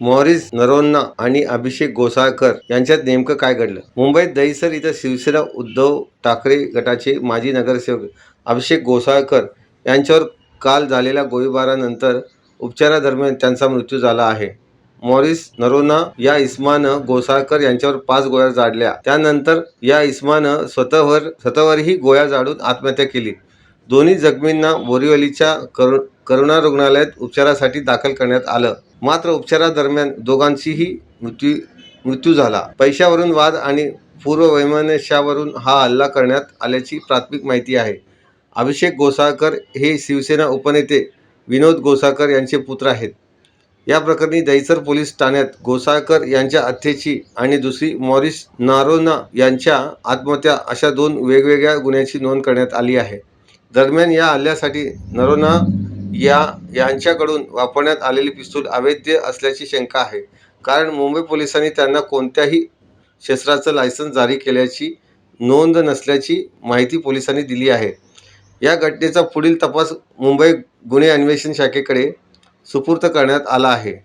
Morris Noronha आणि अभिषेक गोसाळकर यांच्यात नेमकं काय घडलं? मुंबईत दहिसर इथं शिवसेना उद्धव ठाकरे गटाचे माजी नगरसेवक अभिषेक गोसाळकर यांच्यावर काल झालेल्या गोळीबारानंतर उपचारादरम्यान त्यांचा मृत्यू झाला आहे. मॉरिस नरोना या इस्मानं गोसाळकर यांच्यावर पाच गोळ्या झाडल्या. त्यानंतर या इस्मानं स्वतःवर स्वतःवरही गोळ्या झाडून आत्महत्या केली. दोन्ही जखमींना बोरिवलीच्या करू करुणा रुग्णालयात उपचारासाठी दाखल करण्यात आलं. मात्र उपचारादरम्यान दोघांचीही मृत्यू मृत्यू झाला. पैशावरून वाद आणि पूर्ववैमनस्यावरून हा हल्ला करण्यात आल्याची प्राथमिक माहिती आहे. अभिषेक गोसाळकर हे शिवसेना उपनेते विनोद गोसाळकर यांचे पुत्र आहेत. या प्रकरणी दहिसर पोलीस ठाण्यात गोसाळकर यांच्या हत्येची आणि दुसरी मॉरिस नारोना यांच्या आत्महत्या अशा दोन वेगवेगळ्या गुन्ह्याची नोंद करण्यात आली आहे. दरम्यान या हल्ल्यासाठी नरोना या यांच्याकडून वापरण्यात आलेली पिस्तूल अवैध असल्याची शंका आहे. कारण मुंबई पोलिसांनी त्यांना कोणत्याही शस्त्राचं लायसन्स जारी केल्याची नोंद नसल्याची माहिती पोलिसांनी दिली आहे. या घटनेचा पुढील तपास मुंबई गुन्हे अन्वेषण शाखेकडे सुपूर्द करण्यात आला आहे.